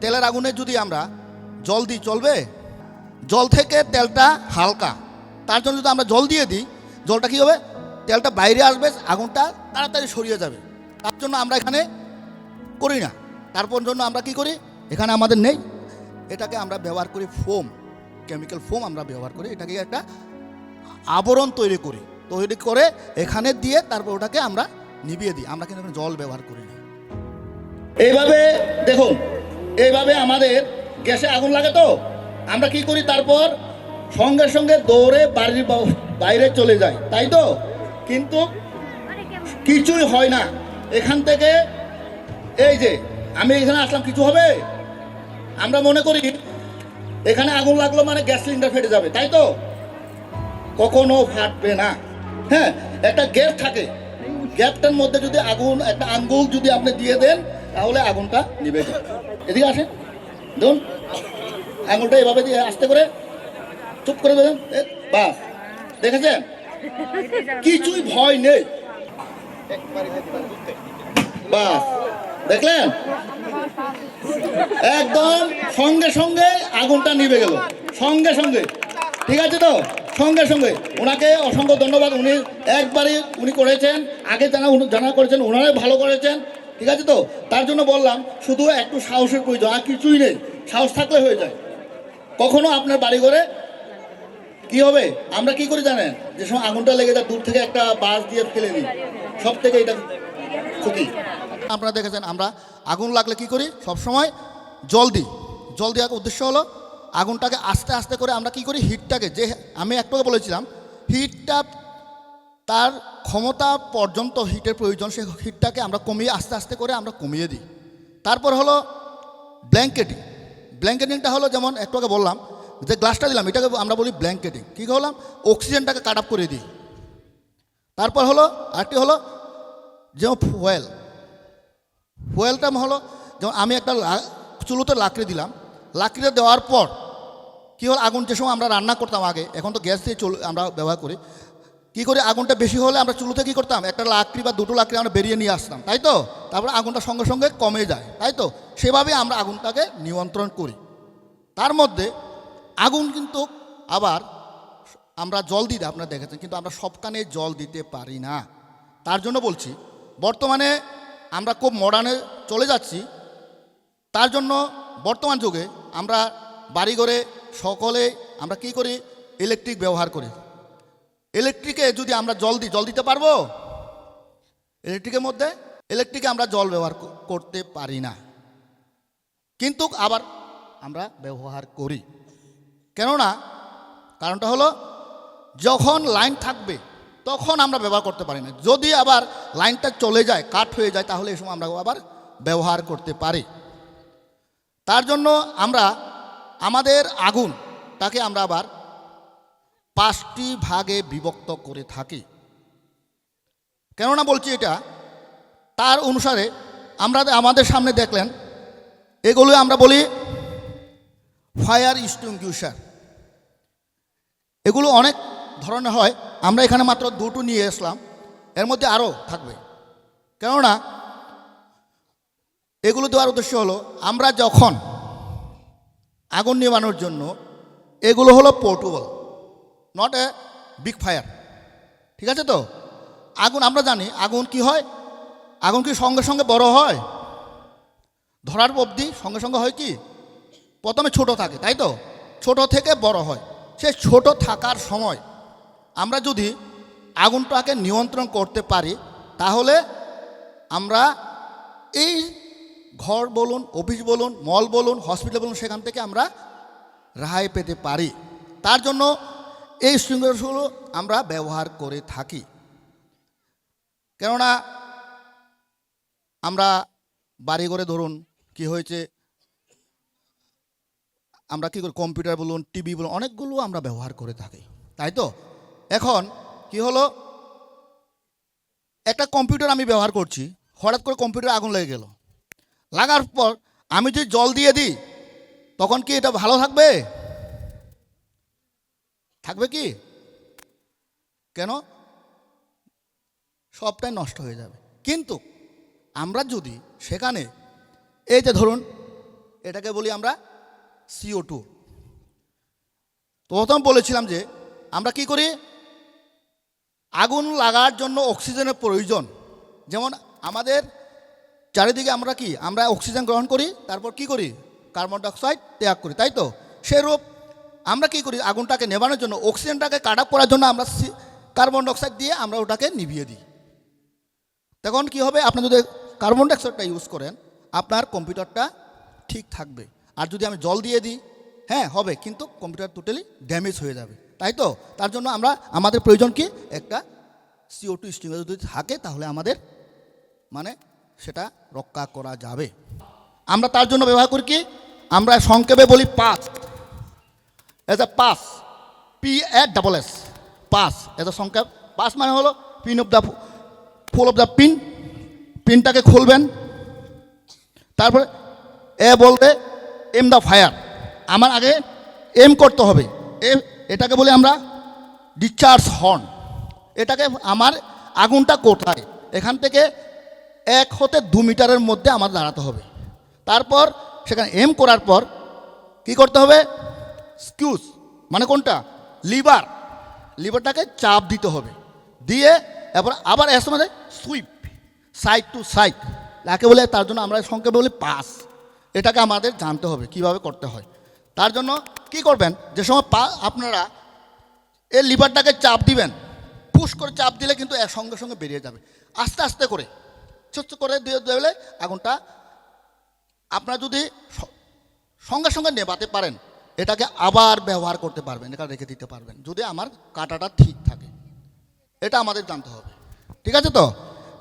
তেলের আগুনে যদি আমরা জল দিই, চলবে? জল থেকে তেলটা হালকা। তার জন্য যদি আমরা জল দিয়ে দিই, জলটা কী হবে? তেলটা বাইরে আসবে, আগুনটা তাড়াতাড়ি সরিয়ে যাবে। তার জন্য আমরা এখানে করি না। তারপর জন্য আমরা কি করি? এখানে আমাদের নেই। এটাকে আমরা ব্যবহার করি ফোম, কেমিক্যাল ফোম আমরা ব্যবহার করি। এটাকে একটা আবরণ তৈরি করি। তৈরি করে এখানে দিয়ে তারপর ওটাকে আমরা নিভিয়ে দিই। আমরা কিন্তু জল ব্যবহার করি না। এইভাবে দেখুন এইভাবে আমাদের গ্যাসে আগুন লাগে তো। আমরা কি করি তারপর সঙ্গে সঙ্গে দৌড়ে বাড়ির বাইরে চলে যাই, তাই তো? কিন্তু কিছুই হয় না। এখান থেকে এই যে, আমি এখানে আসলাম, কিছু হবে? আমরা মনে করি এখানে আগুন লাগল মানে গ্যাস সিলিন্ডার ফেটে যাবে, তাই তো? কখনো ফাটবে না। হ্যাঁ একটা গ্যাপ থাকে। গ্যাপটার মধ্যে যদি আগুন, একটা আঙ্গুল যদি আপনি দিয়ে দেন, তাহলে আগুনটা নিবে যাবে। এদিকে আসেন। দেখুন, আঙুলটা এভাবে দিয়ে আস্তে করে চুপ করে দেবেন। বাস। দেখেছেন? কিছুই ভয় নেই। বাস। দেখলেন? একদম সঙ্গে সঙ্গে আগুনটা নিভে গেল। সঙ্গে সঙ্গে। ঠিক আছে তো? সঙ্গে সঙ্গে। ওনাকে অসংখ্য ধন্যবাদ। উনি একবারই উনি করেছেন। আগে জানা জানা করেছেন, ওনারাই ভালো করেছেন। ঠিক আছে তো? তার জন্য বললাম, শুধু একটু সাহসের প্রয়োজন, আর কিছুই নেই। সাহস থাকলে হয়ে যায়। কখনো আপনার বাড়ি ঘরে কি হবে? আমরা কি করি জানেন? যে সময় আগুনটা লেগে যায়, দূর থেকে একটা বাস দিয়ে ফেলে দিই। সব থেকে এটা ক্ষতি। আপনারা দেখেছেন, আমরা আগুন লাগলে কি করি? সব সময় জল দিই। জল দেওয়ার উদ্দেশ্য হলো, আগুনটাকে আস্তে আস্তে করে আমরা কি করি? হিটটাকে, যে আমি একটু বলেছিলাম, হিটটা তার ক্ষমতা পর্যন্ত হিটের প্রয়োজন, সেই হিটটাকে আমরা কমিয়ে, আস্তে আস্তে করে আমরা কমিয়ে দিই। তারপর হলো ব্ল্যাঙ্কেটিং। ব্ল্যাঙ্কেটিংটা হলো যেমন একটু আগে বললাম, যে গ্লাসটা দিলাম, এটাকে আমরা বলি ব্ল্যাঙ্কেটিং। কী করলাম? অক্সিজেনটাকে কাট আপ করে দিই। তারপর হলো আরেকটি হলো যেমন ফুয়েল। ফুয়েলটা হলো যেমন আমি একটা চুলোতে লাকড়ি দিলাম। লাকড়িটা দেওয়ার পর কী হলো? আগুন যে সময় আমরা রান্না করতাম আগে, এখন তো গ্যাস দিয়ে চল আমরা ব্যবহার করি কী করে আগুনটা বেশি হলে আমরা চুলোতে কী করতাম? একটা লাকড়ি বা দুটো লাকড়ি আমরা বেরিয়ে নিয়ে আসতাম, তাই তো? তারপরে আগুনটা সঙ্গে সঙ্গে কমে যায়, তাই তো? সেভাবে আমরা আগুনটাকে নিয়ন্ত্রণ করি। তার মধ্যে আগুন কিন্তু আবার আমরা জল দিতে আপনারা দেখেছেন, কিন্তু আমরা সব কানে জল দিতে পারি না। তার জন্য বলছি, বর্তমানে আমরা খুব মডার্নে চলে যাচ্ছি। তার জন্য বর্তমান যুগে আমরা বাড়িঘরে সকলে আমরা কি করি? ইলেকট্রিক ব্যবহার করি। ইলেকট্রিকে যদি আমরা জল দিই, জল দিতে পারব? ইলেকট্রিকের মধ্যে? ইলেকট্রিকে আমরা জল ব্যবহার করতে পারি না। কিন্তু আবার আমরা ব্যবহার করি। কেননা, কারণটা হলো, যখন লাইন থাকবে, তখন আমরা ব্যবহার করতে পারি না। যদি আবার লাইনটা চলে যায়, কাট হয়ে যায়, তাহলে এই সময় আমরা আবার ব্যবহার করতে পারি। তার জন্য আমরা, আমাদের আগুন, তাকে আমরা আবার পাঁচটি ভাগে বিভক্ত করে থাকি। কেননা বলছি এটা, তার অনুসারে আমরা আমাদের সামনে দেখলেন, এগুলো আমরা বলি ফায়ার ইস্টিংগুইশার এগুলো অনেক ধরনের হয়, আমরা এখানে মাত্র দুটো নিয়ে আসলাম, এর মধ্যে আরও থাকবে। কেননা এগুলো দেওয়ার উদ্দেশ্য হলো, আমরা যখন আগুন নেবানোর জন্য, এগুলো হলো portable not a big fire ঠিক আছে তো? আগুন আমরা জানি, আগুন কি হয়? আগুন কি সঙ্গে সঙ্গে বড় হয়? ধরার অবধি সঙ্গে সঙ্গে হয় কি? প্রথমে ছোট থাকে, তাই তো? ছোট থেকে বড় হয়। সে ছোট থাকার সময় আমরা যদি আগুনটাকে নিয়ন্ত্রণ করতে পারি, তাহলে আমরা এই ঘর বলুন, অফিস বলুন, মল বলুন, হসপিটাল বলুন, সেখান থেকে আমরা রেহাই পেতে পারি। তার জন্য এই শৃঙ্খলগুলো আমরা ব্যবহার করে থাকি। কেননা আমরা বাড়ি করে ধরুন কি হয়েছে, আমরা কী করি কম্পিউটার বলুন, টিভি বলুন, অনেকগুলো আমরা ব্যবহার করে থাকি, তাই তো? এখন কি হলো? একটা কম্পিউটার আমি ব্যবহার করছি, হঠাৎ করে কম্পিউটার আগুন লেগে গেল। লাগার পর আমি যদি জল দিয়ে দিই, তখন কি এটা ভালো থাকবে? থাকবে কি? কেন? সবটাই নষ্ট হয়ে যাবে। কিন্তু আমরা যদি সেখানে, এই যে ধরুন, এটাকে বলি আমরা সিও টু প্রথম বলেছিলাম যে আমরা কি করি? আগুন লাগার জন্য অক্সিজেনের প্রয়োজন। যেমন আমাদের চারিদিকে আমরা কি? আমরা অক্সিজেন গ্রহণ করি, তারপর কি করি? কার্বন ডাইঅক্সাইড ত্যাগ করি, তাই তো? সেরূপ আমরা কি করি? আগুনটাকে নেভানোর জন্য, অক্সিজেনটাকে কাট আপ করার জন্য আমরা কার্বন ডাইঅক্সাইড দিয়ে আমরা ওটাকে নিভিয়ে দিই। তখন কি হবে? আপনি যদি কার্বন ডাইঅক্সাইডটা ইউজ করেন, আপনার কম্পিউটারটা ঠিক থাকবে। আর যদি আমি জল দিয়ে দিই হ্যাঁ হবে, কিন্তু কম্পিউটার টোটালি ড্যামেজ হয়ে যাবে। তাই তো? তার জন্য আমরা, আমাদের প্রয়োজন কি? একটা সিও টু স্টিমার যদি থাকে, তাহলে আমাদের মানে সেটা রক্ষা করা যাবে। আমরা তার জন্য ব্যবহার করি কি? আমরা সংক্ষেপে বলি pass as a pass P A double S pass as a সংক্ষেপ পাস মানে হলো pin of the full of the pin পিনটাকে খুলবেন। তারপরে এ বলতে এম দ্য ফায়ার আমার আগে এম করতে হবে। এ এটাকে বলি আমরা ডিসচার্জ হর্ন এটাকে আমার আগুনটা কোথায়? এখান থেকে এক হতে দু মিটারের মধ্যে আমার দাঁড়াতে হবে। তারপর সেখানে এম করার পর কি করতে হবে? স্কিউজ মানে কোনটা? লিভার লিভারটাকে চাপ দিতে হবে। দিয়ে এরপর আবার এর সময় সুইপ সাইড টু সাইড যাকে বলে? তার জন্য আমরা সংক্ষেপে বলি পাস এটাকে আমাদের জানতে হবে, কীভাবে করতে হয়। তার জন্য কি করবেন? যে সময় পা আপনারা এই লিভারটাকে চাপ দিবেন পুশ করে চাপ দিলে কিন্তু এর সঙ্গে সঙ্গে বেরিয়ে যাবে। আস্তে আস্তে করে, ছোট করে দিয়ে দিলে আগুনটা আপনারা যদি সঙ্গে সঙ্গে নেভাতে পারেন এটাকে আবার ব্যবহার করতে পারবেন, এটা রেখে দিতে পারবেন, যদি আমার কাটাটা ঠিক থাকে। এটা আমাদের জানতে হবে। ঠিক আছে তো?